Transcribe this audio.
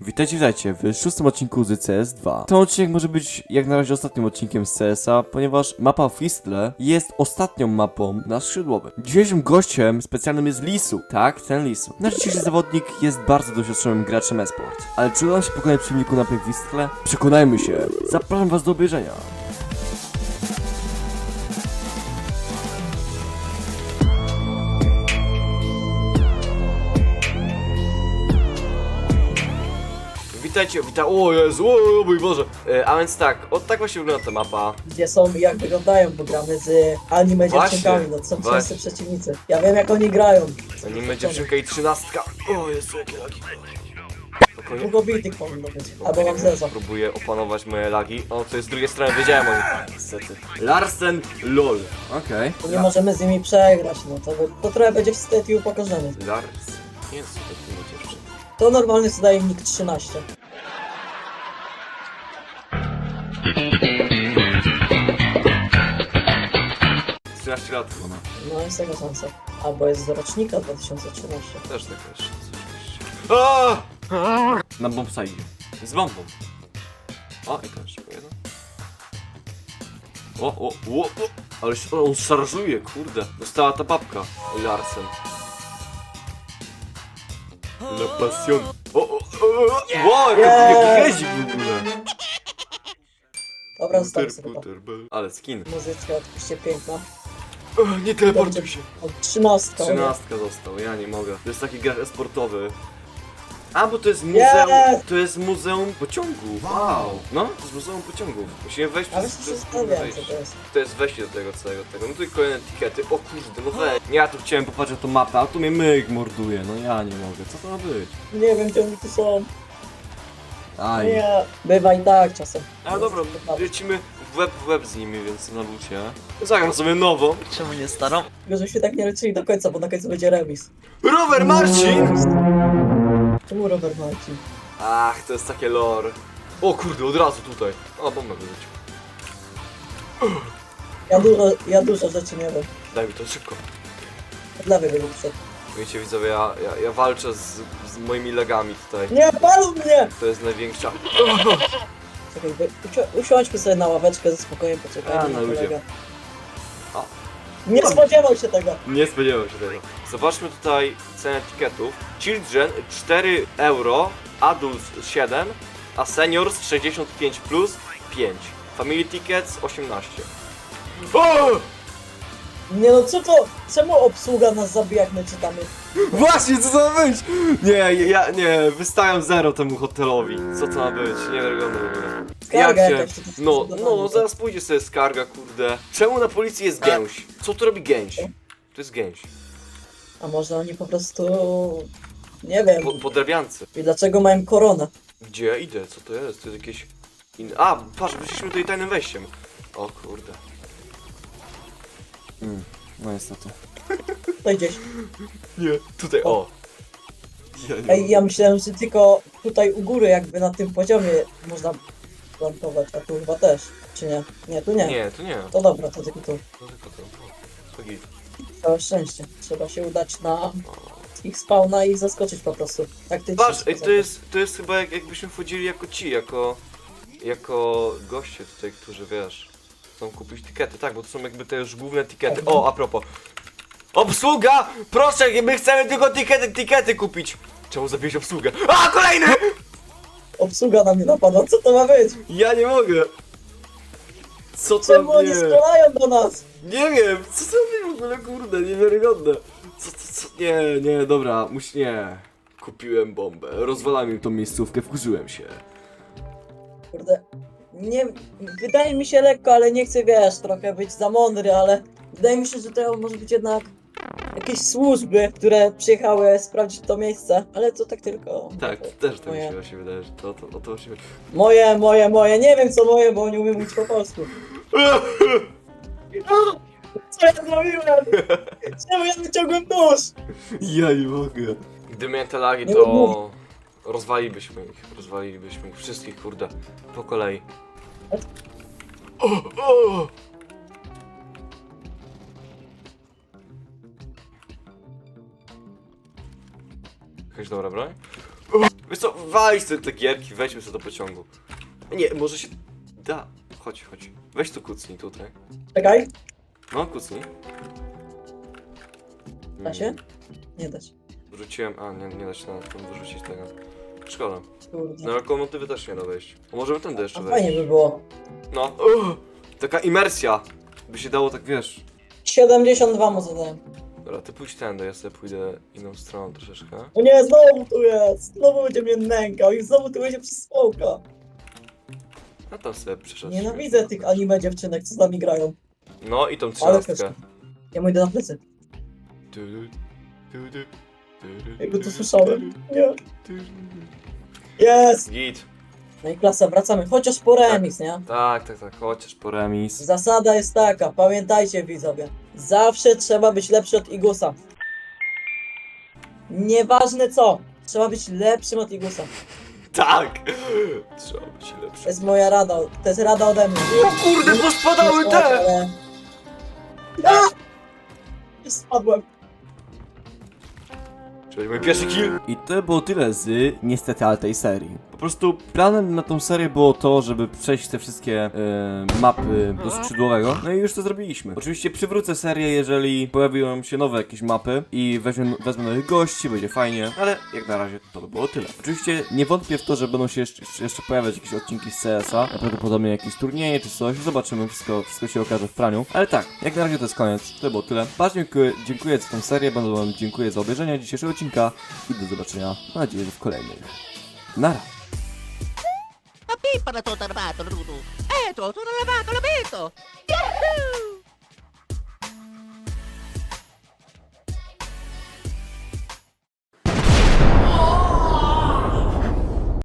Witajcie, witajcie w szóstym odcinku z CS2. Ten odcinek może być jak na razie ostatnim odcinkiem z CS-a, ponieważ mapa Fistle jest ostatnią mapą na skrzydłowym. Dzisiejszym gościem specjalnym jest Lisu. Tak, ten Lisu. Nasz dzisiejszy zawodnik jest bardzo doświadczonym graczem esport. Ale czy uda się pokonać przeciwniku na Fistle? Przekonajmy się. Zapraszam was do obejrzenia. Witajcie, witaj. O Jezu, o mój Boże. E, a więc tak, o tak właśnie wygląda ta mapa. gdzie są i jak wyglądają, bo gramy z anime Właśnie, dziewczynkami, no to są właśnie. często przeciwnicy. Ja wiem jak oni grają. Anime dziewczynka i trzynastka. O Jezu, jakie lagi. Spokojnie. Długo bitych powinno być. Albo mam zeza. Próbuję opanować moje lagi. O, to jest z drugiej strony, wiedziałem o nich. Niestety. Larsen LOL. Okej. To nie możemy z nimi przegrać, no to, to trochę będzie wstyd i upokorzenie. Lars. Nie jest to imię dziewczyn. To normalnie zdaje nick 13. 13 lat ona. No jest tego sensu. Albo jest z rocznika 2013. Też taka jeszcze. A! Na bombsite. Z bombą. O, i też jeden. O, o, o, o. Ale się, on szarżuje, kurde. Dostała ta babka. Larsen. La passion. O, o, o, o. Wow, jaki Yeah. jaki hezik w ogóle. Dobra, zostawię sobie to. Ale skin. Muzyczka oczywiście piękna. Nie teleportuj się. O, trzynastka. Trzynastka został, ja nie mogę. To jest taki gracz esportowy. A, bo to jest muzeum. Nie! To jest muzeum pociągów. Wow. No, to jest muzeum pociągów. Musimy wejść Ale przez, się przez zastanawiam co to jest. To jest wejście do tego całego tego. No tutaj kolejne etykiety. O kurde, no weź. Ja tu chciałem popatrzeć na tą mapę, a tu mnie myk morduje. No ja nie mogę. Co to ma być? Nie wiem gdzie oni tu są. Aj. Nie. Bywa i tak czasem. A dobra, lecimy w web w web z nimi, więc na lucie. Zagram sobie nową. Czemu nie starą? Tylko żebyśmy tak nie leczyli do końca, bo na końcu będzie remis. Rower Marcin! Czemu Robert Marcin? Ach, to jest takie lore. O kurde, od razu tutaj. O, bombę wyrzucił. Ja dużo, ja dużo rzeczy nie wiem. Daj mi to szybko. Od lewej bym wszedł. Wiecie widzowie, ja, ja, ja walczę z, z moimi legami tutaj. Nie, palą mnie! To jest największa... Czekaj, wy- usiądźmy sobie na ławeczkę ze spokojem, A, poczekajmy na na kolegę. Nie spodziewał się tego! Nie spodziewałem się tego. Zobaczmy tutaj cenę etykietów. Children 4 euro, Adults 7, a Seniors 65 plus 5. Family Tickets 18. O! Nie no, co to? Czemu obsługa nas zabija, jak my czytamy? Właśnie, co to ma być? Nie, ja, nie, wystawiam zero temu hotelowi. Co to ma być? Niewiarygodne w ogóle. Skarga Jak się... jakaś, No, no, zaraz pójdzie sobie skarga, kurde. Czemu na policji jest gęś? Co tu robi gęś? To jest gęś. A może oni po prostu... Nie wiem. Po, podrabiance. I dlaczego mają koronę? Gdzie ja idę? Co to jest? To jest jakieś... In... A, patrz, wyszliśmy tutaj tajnym wejściem. O kurde. Mm, no niestety. Tutaj gdzieś. Nie, tutaj, o. Ja nie Ej, ja myślałem, że tylko tutaj u góry, jakby na tym poziomie można plantować, a tu chyba też. Czy nie? Nie, tu nie. Nie, to nie. To dobra, to tylko tu. To tylko to. To git. Całe szczęście. Trzeba się udać na ich spawna i zaskoczyć po prostu. Taktycznie. Patrz, ej, to jest, to jest chyba jak, jakbyśmy wchodzili jako ci, jako... Jako goście tutaj, którzy, wiesz... Chcą kupić tikety, tak, bo to są jakby te już główne tikety. O, a propos. Obsługa! Proszę, my chcemy tylko tikety, tikety kupić! Czemu zabiłeś obsługę? A, kolejny! Obsługa na mnie napadła, co to ma być? Ja nie mogę! Co to Czemu oni nie? strzelają do nas? Nie wiem, co to robi w ogóle, kurde, niewiarygodne. Co, co, co, nie, nie, dobra, muś, nie. Kupiłem bombę, rozwalam im tą miejscówkę, wkurzyłem się. Kurde. Nie, wydaje mi się lekko, ale nie chcę, wiesz, trochę być za mądry, ale wydaje mi się, że to może być jednak jakieś służby, które przyjechały sprawdzić to miejsce, ale to tak tylko. Tak, też to mi moje. się właśnie wydaje, że to, to, to, to właśnie... Moje, moje, moje, nie wiem co moje, bo nie umiem mówić po polsku. Co ja zrobiłem? Czemu ja wyciągłem nóż? Ja nie mogę. Gdy miałem te lagi, Nie to rozwalilibyśmy ich, rozwalilibyśmy ich wszystkich, kurde, po kolei. Jakaś dobra broń? Wiesz co, walić te, te gierki, weźmy sobie do pociągu. Nie, może się da. Chodź, chodź. Weź tu kucnij tutaj. Czekaj, No, kucnij. da się? Nie da się. Wrzuciłem, a nie, nie da się na tym wyrzucić tego. Szkoda. Kurde. Na lokomotywy też nie da wejść. A możemy tędy jeszcze A wejść. fajnie by było. No. Uch, taka imersja. By się dało tak, wiesz. 72 mu zadałem. Dobra, ty pójdź tędy, ja sobie pójdę inną stroną troszeczkę. O nie, znowu tu jest! Znowu będzie mnie nękał i znowu tu będzie przez smoka. A tam sobie przeszedł. Nienawidzę tych anime dziewczynek, co z nami grają. No i tą trzynastkę. Ja mu idę na plecy. Du, du, du, du, Jakby to słyszałem. Nie. Jest! Git. No i klasa, wracamy. Chociaż po remis, nie? Tak, tak, tak, chociaż po remis. Zasada jest taka, pamiętajcie widzowie. Zawsze trzeba być lepszy od Igusa. Nieważne co, trzeba być lepszym od Igusa. Tak! Trzeba być To lepszy. jest moja rada, to jest rada ode mnie. O kurde, pospadały Nie te! ale- A! Spadłem. Mój pierwszy kill. I to było tyle z niestety ale tej serii. Po prostu planem na tą serię było to, żeby przejść te wszystkie e, mapy do skrzydłowego. No i już to zrobiliśmy. Oczywiście przywrócę serię, jeżeli pojawią się nowe jakieś mapy i weźmie, wezmę nowych gości, będzie fajnie. Ale jak na razie to by było tyle. Oczywiście nie wątpię w to, że będą się jeszcze, jeszcze pojawiać jakieś odcinki z CS-a. Prawdopodobnie jakieś turnieje czy coś. Zobaczymy, wszystko, wszystko się okaże w praniu. Ale tak, jak na razie to jest koniec. To było tyle. Bardzo dziękuję, dziękuję za tą serię, bardzo wam dziękuję za obejrzenie dzisiejszego odcinka i do zobaczenia, mam nadzieję, że w kolejnych. Nara! A pipa la tua tarpata, Rutu! Eh, tu, tu lavato, l'ho vinto! Yahoo!